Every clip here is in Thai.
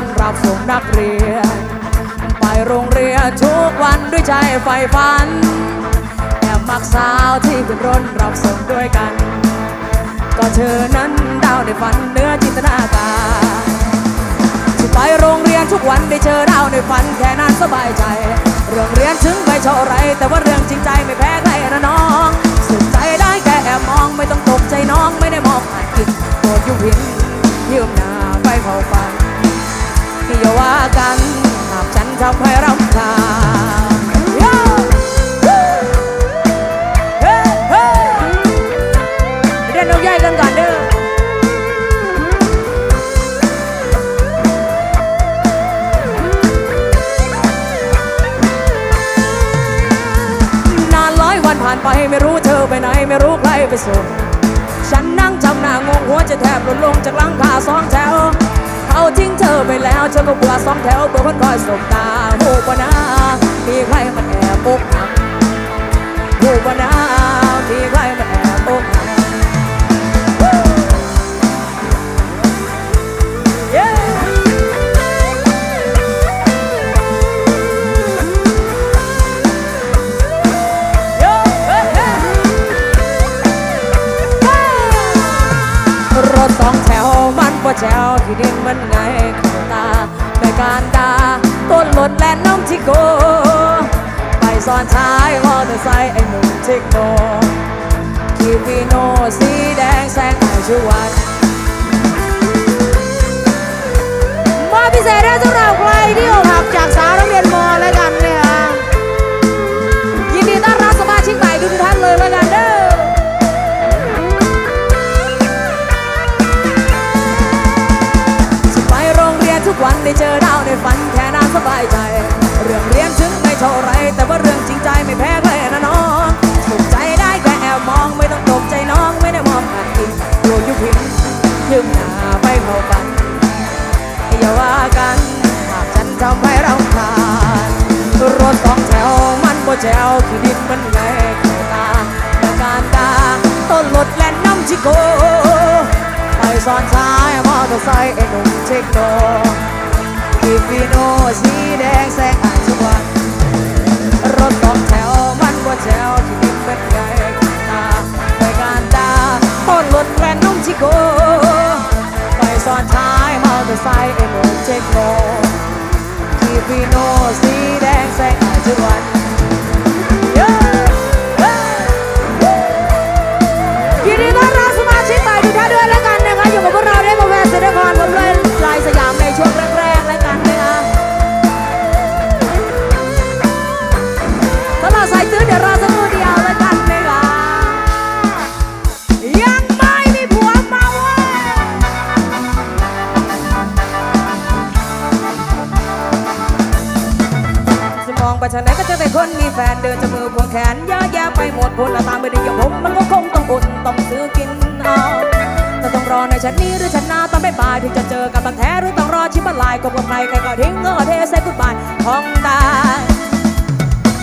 นรถรับส่งนักเรียน ไปโรงเรียนทุกวันด้วยใจใฝ่ฝัน แอบมักสาวที่ขึ้นรถรับส่งด้วยกัน ก็เธอนั้นดาวในฝันเหนื้อจินตนาการที่ไปโรงเรียนทุกวันได้เจอดาวในฝันแค่นั้นสบายใจ เรื่องเรียนถึงไม่เท่าไร แต่ว่าเรื่องจริงใจไม่แพ้ใครนะน้องสุขใจได้แค่แอบมองไม่ต้องตกใจน้องไม่ได้มองผ่านกินโปรดยุพินยืมหน้าไปเข้าฝัน ที่อย่าว่ากันหากฉันทำให้รำคาญเฮ้เฮ้เรียนนกใหญ่กันก่อนเด้อนานร้อยวันผ่านไปไม่รู้เธอไปไหนไม่รู้ใครไปส่งฉันนั่งจำหน้างงหัวจะแทบหล่นลงจากหลังคาสองแถว เขาทิ้งเธอไปแล้วเธอก็เบื่อสองแถวเบื่อคนคอยสบตาหูปนามีใครมันแอบอกหักหูปนามีใครมัน ต้นหล่นและน้ำที่โก ไปซ้อนท้ายมอเตอร์ไซค์ไอ้หนุ่มเทคโนคีฟีโนสีแดงแสงไอชวันมาพิเศษได้สำหรับใครที่อกหักจากสาวนักเรียนมอแล้วกันเนี่ย โปรดอยุพินยืมหน้าไปเข้าฝัน อย่าว่ากันหากฉันทำให้รำคาญรถสองแถวมันบ่แจวที่ดินมันไงเข้าตาแต่การดาต้นรถและน้ำชิโก ไปซ้อนท้ายมอเตอร์ไซค์ไอ้หนุ่มเทคโนกีฟีโนสีแดงแสงอ่านทุกวันรถสองแถวมันบ่แถวที่ดินเป็นไงข้างหน้า ถและน้ำชิโก ไปซ้อนท้ายมอเตอร์ไซค์ไอ้หนุ่มเทคโนกีฟีโนสีแดงแสงอ่านทุกวัน จะมองไหนก็จะเป็นคนมีแฟนเดินจะมือพวงแขนยอะแย่ไปหมดคนละตามไม่ได้อย่างผมมันก็คงต้องอุ่นต้องซื้อกินเอาจะต้องรอในชั้นนี้หรือชั้นหน้าตอนบ่ายๆถึงจะเจอกันบางแท้หรือต้องรอชิบะลายก็กับใครใครก็ทิ้งเงอเทใส่กุดบายท้องตาย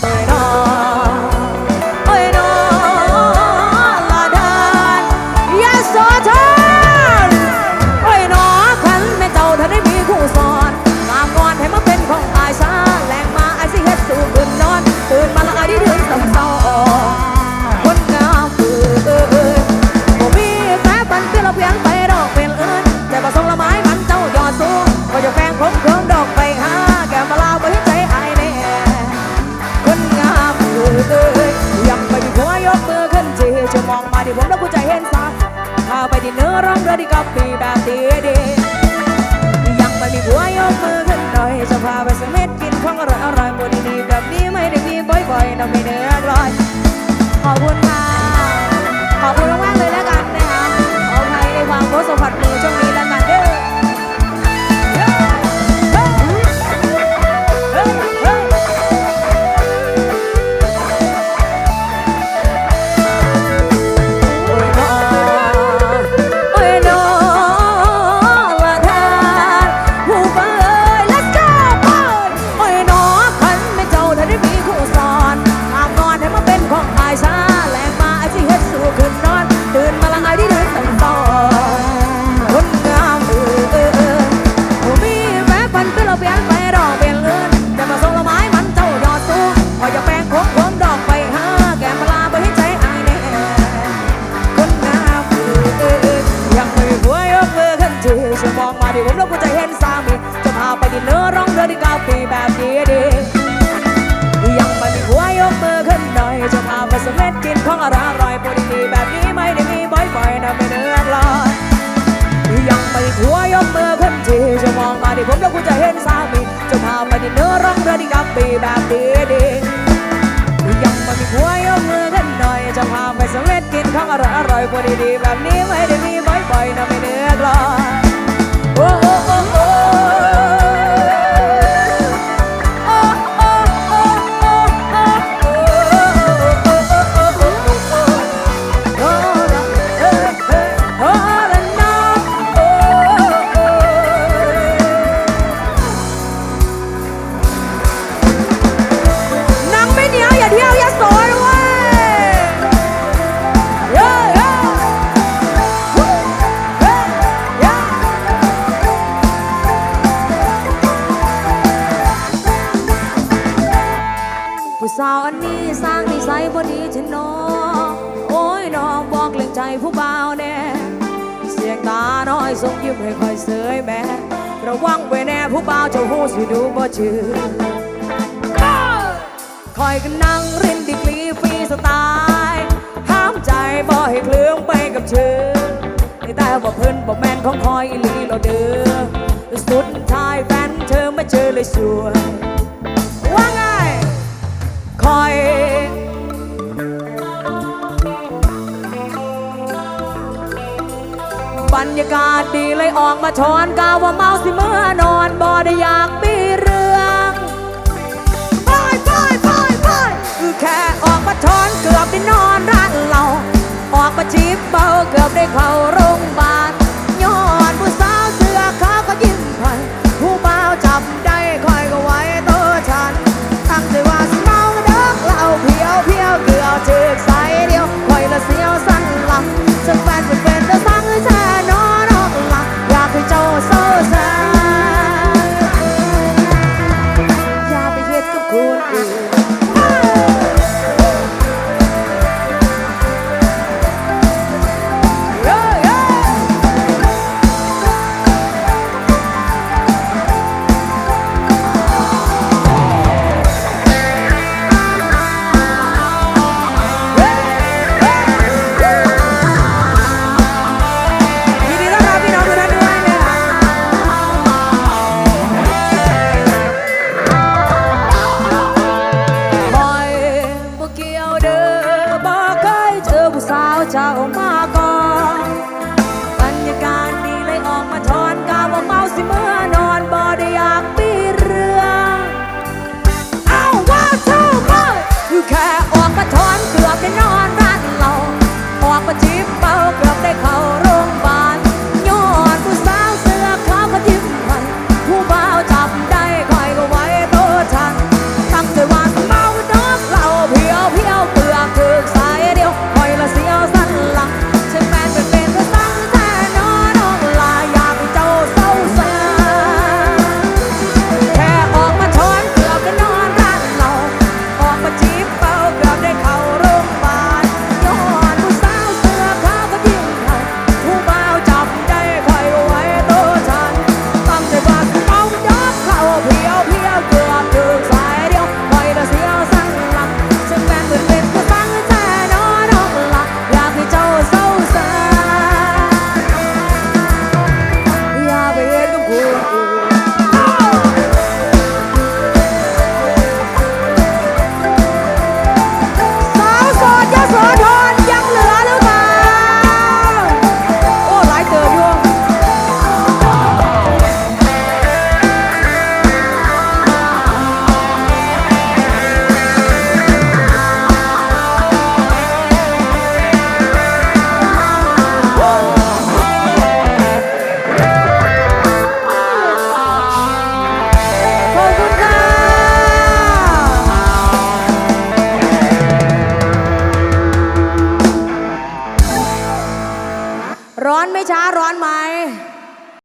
เปิดนอ จะมองมาที่ผมแล้วกูจะเห็นสาพาไปที่เนื้อร้องเรือดีกับปีแบบดีดียังไม่มีหัวยกมือขึ้นหน่อยจะพาไปสกเม็ดกินของอร่อยอร่อยบนดีแบบนี้ไม่ได้มีบ่อยๆนะไม่เนื้อร้อยขอบคุณค่ะขอบคุณมากๆเลยแล้วกันนะคะขออภัยในความโพสต์ สมเม็ดกินของอร่อยอร่อยพอดีๆแบบนี้ไม่ได้มีบ่อยๆนะไม่เลือกลอยยังไม่หัวยกมือขึ้นทีจะมองมาที่ผมแล้วคุณจะเห็นสามีจะพาไปที่เนื้อร้องเรือที่กับปีแบบดีดีๆยังไม่มีหัวยกมือขึ้นหน่อยจะพาไปสเร็จกินของอร่อยอร่อยพอดีๆแบบนี้ไม่ได้มีบ่อยๆนะไม่เลือลอยโอ้โอ้โอ้ ใจผู้บ่าวแน่ เสียงตาน้อยส่งยิ้มให้คอยเสยแม่ระวังไว้แน่ผู้บ่าวเจ้าหูสิดูบ่ชื่อคอยกันนั่งรินดิกลีฟรีสไตล์ห้ามใจบ่ให้เคลื่องไปกับเชื่อแต่ว่าเพิ่นบ่แม่นของคอยอีหลีเราเด้อสุดท้ายแฟนเธอมาเจอเลยสวยว่าไงคอย ยากาศดีเลยออกมาช้อนกาวว่าเมาสิเมื่อนอนบ่ได้อยากมีเรื่องไปไปไปไปคือแค่ออกมาทอนเกือบได้นอนร้านเราออกมาชิบเบาเกือบได้เข้าโร 再让。